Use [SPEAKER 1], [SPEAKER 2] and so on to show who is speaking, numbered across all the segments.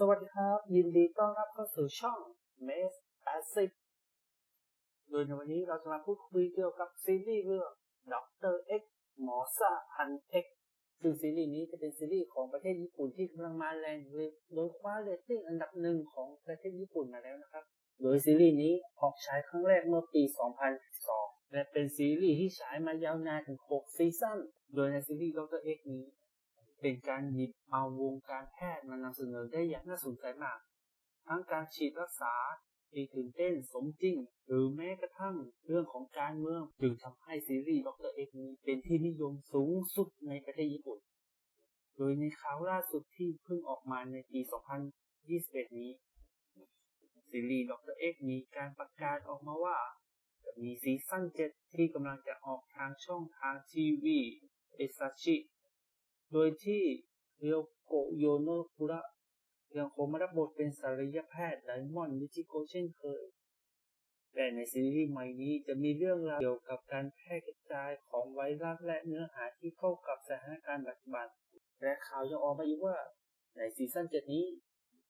[SPEAKER 1] สวัสดีครับ ยินดีต้อนรับเข้าสู่ช่อง m e s 80โดยในวันนี้เราจะมาพูดคุยเกี่ยวกับซีรีส์เรื่อง Dr. X หมอซาพัน X ซึ่งซีรีส์นี้จะเป็นซีรีส์ของประเทศญี่ปุ่นที่กำลังมาแรงเลยโดยคว้าเรตติ้งอันดับหนึ่งของประเทศญี่ปุ่นมาแล้วนะครับ โดยซีรีส์นี้ออกฉายครั้งแรกเมื่อปี 2012 และเป็นซีรีส์ที่ฉายมายาวนานถึง 6 ซีซั่นโดยในซีรีส์ Dr. X นี้ เป็นการหยิบเอาวงการแพทย์มานำเสนอได้อย่างน่าสนใจมาก ทั้งการฉีดรักษาที่ตื่นเต้นสมจริง หรือแม้กระทั่งเรื่องของการเมืองจึงทำให้ซีรีส์ด็อกเตอร์เอกนี้เป็นที่นิยมสูงสุดในประเทศญี่ปุ่น โดยในข่าวล่าสุดที่เพิ่งออกมาในปี 2021 นี้ ซีรีส์ด็อกเตอร์เอกมีการประกาศออกมาว่า จะมีซีซั่น7ที่กำลังจะออกทางช่องทางทีวีเอซาชิ โดยที่เรียวโกโยโนคุระยังคงมารับบทเป็นศัลยแพทย์ไดมอนด์มิจิโกเช่นเคย แต่ในซีรีส์ใหม่นี้จะมีเรื่องราวเกี่ยวกับการแพร่กระจายของไวรัสและเนื้อหาที่เข้ากับสถานการณ์ปัจจุบัน และข่าวยังออกมาอีกว่า ในซีซั่น7นี้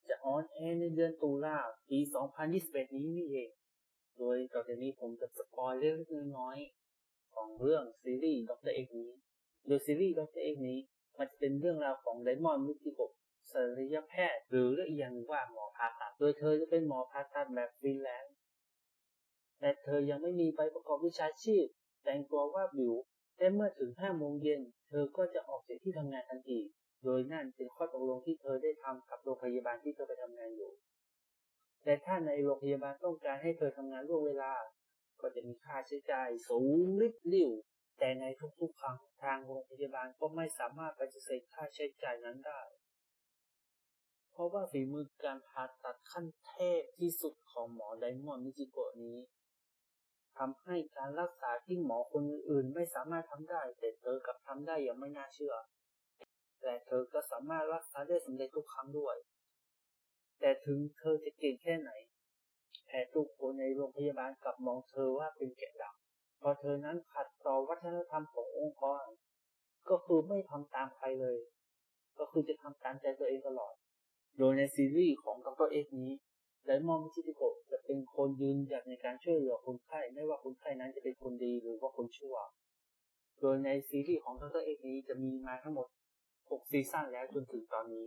[SPEAKER 1] จะออนแอร์ในเดือนตุลาปี 2021 นี้นี่เอง โดยต่อจากนี้ผมจะสปอยเล็กน้อยของเรื่องซีรีส์ด็อกเตอร์เอกนี้ โดยซีรีส์ด็อกเตอร์เอกนี้ มันจะเป็นเรื่องราวของไดมอนด์มิจิโกะศัลยแพทย์ หรือเรียกอย่างว่าหมอผ่าตัด โดยเธอจะเป็นหมอผ่าตัดแบบฟรีแลนซ์แต่เธอยังไม่มีใบประกอบวิชาชีพ แต่งตัวว่าบิวแต่เมื่อถึง5โมงเย็น เธอก็จะออกจากที่ทำงานทันที โดยนั่นเป็นข้อตกลงที่เธอได้ทำกับโรงพยาบาลที่เธอไปทำงานอยู่ แต่ถ้าในโรงพยาบาลต้องการให้เธอทำงานล่วงเวลา ก็จะมีค่าใช้จ่ายสูงริบลิ่ว แต่ในทุกๆครั้งทางโรงพยาบาลก็ไม่สามารถปฏิเสธค่าใช้จ่ายนั้นได้ เพราะว่าฝีมือการผ่าตัดขั้นเทพที่สุดของหมอไดมอนด์มิจิโกะนี้ทำให้การรักษาที่หมอคนอื่นๆไม่สามารถทำได้ แต่เธอกลับทำได้อย่างไม่น่าเชื่อ แต่เธอก็สามารถรักษาได้สำเร็จทุกครั้งด้วย แต่ถึงเธอจะเก่งแค่ไหนแพทย์ทุกคนในโรงพยาบาลกลับมองเธอว่าเป็นแกะดำ พราะเธอนั้นขัดต่อวัฒนธรรมขององค์กร ก็คือไม่ทำตามใครเลย ก็คือจะทำตามใจตัวเองตลอด โดยในซีรีส์ของดรเอกนี้ไดมอนด์มิชิติโกจะเป็นคนยืนหยัดในการช่วยเหลือคนไข้ไม่ว่าคนไข้นั้นจะเป็นคนดีหรือว่าคนชั่ว โดยในซีรีส์ของดรเอกนี้จะมีมาทั้งหมด 6 ซีซั่นแล้วจนถึงตอนนี้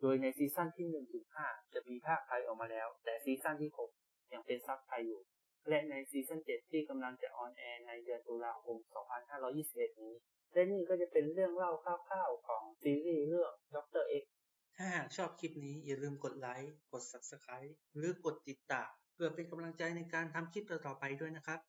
[SPEAKER 1] โดยในซีซั่นที่1ถึง5จะมีภาคไทยออกมาแล้ว แต่ซีซั่นที่ 6 ยังเป็นซับไทยอยู่ และในซีซั่น7ที่กำลังจะออนแอร์ในเดือนตุลาคม 2521 นี้ และนี่ก็จะเป็นเรื่องเล่าคร่าวๆของซีรีส์เรื่องดรเอก
[SPEAKER 2] ถ้าหากชอบคลิปนี้อย่าลืมกดไลค์ กด Subscribe หรือกดติดตามเพื่อเป็นกำลังใจในการทำคลิปต่อๆไปด้วยนะครับ